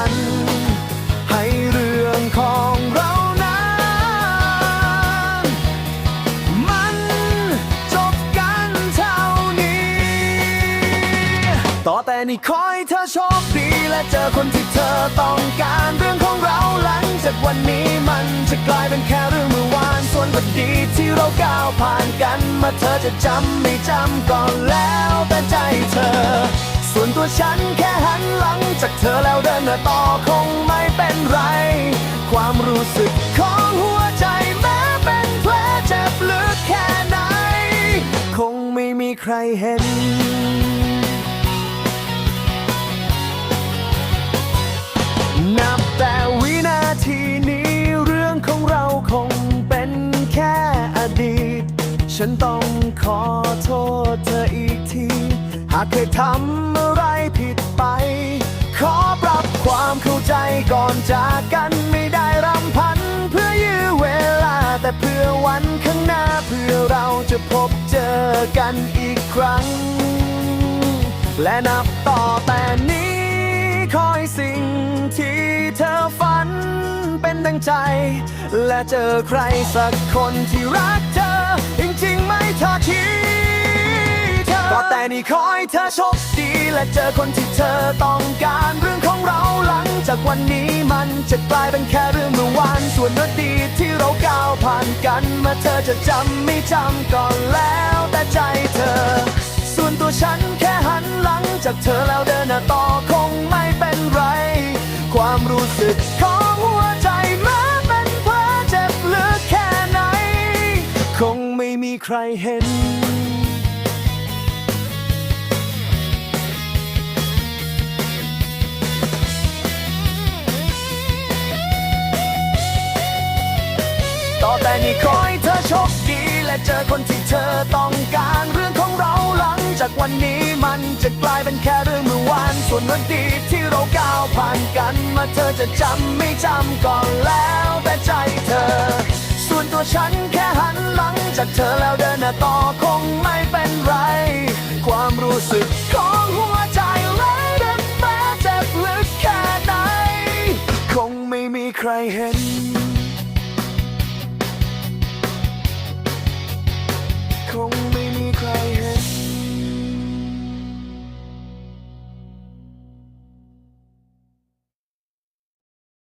ัน ให้เรื่องของเรานั้นมันจบกันเท่านี้ ต่อแต่นี่คอยเธอโชคดีและเจอคนที่เธอต้องการเรื่องของเราหลังจากวันนี้มันจะกลายเป็นแค่เรื่องเมื่อวานส่วนบทดีที่เราก้าวผ่านกันมาเธอจะจำไม่จำก่อนแล้วแต่ใจเธอ ส่วนตัวฉันแค่หันหลัง จากเธอแล้วเดินต่อคงไม่เป็นไร ความรู้สึกของหัวใจแม้เป็นแผลเจ็บลึกแค่ไหน คงไม่มีใครเห็น นับแต่วินาทีนี้เรื่องของเราคงเป็นแค่อดีต ฉันต้องขอากเคยทำอะไรผิดไป ขอปรับความเข้าใจก่อนจากกันไม่ได้รำพัน เพื่อยื้อเวลา แต่เพื่อวันข้างหน้าเพื่อเราจะพบเจอกันอีกครั้ง และนับต่อแต่นี้คอยสิ่งที่เธอฝันเป็นดังใจ และเจอใครสักคนที่รักเธอจริงๆไม่ทอดทิ้ง ก็แต่นี่คอยเธอโชคดี และเจอคนที่เธอต้องการเรื่องของเราหลังจากวันนี้มันจะกลายเป็นแค่เรื่องเมื่อวานส่วนอดีตที่เราก้าวผ่านกันมาเธอจะจำไม่จำก่อนแล้วแต่ใจเธอ ส่วนตัวฉันแค่หันหลังจากเธอแล้วเดินหน้าต่อคงไม่เป็นไร ความรู้สึกของหัวใจแม้เป็นแผลเจ็บลึกแค่ไหน คงไม่มีใครเห็น แต่นี่ขอให้เธอโชคดี และเจอคนที่เธอต้องการเรื่องของเราหลังจากวันนี้มันจะกลายเป็นแค่เรื่องเมื่อวาน ส่วนวันดีที่เราก้าวผ่านกัน มาเธอจะจำไม่จำก่อนแล้วแต่ใจเธอ ส่วนตัวฉันแค่หันหลังจากเธอแล้วเดินหน้าต่อคงไม่เป็นไร ความรู้สึกของหัวใจและเดินแม้เจ็บลึกแค่ไหน คงไม่มีใครเห็น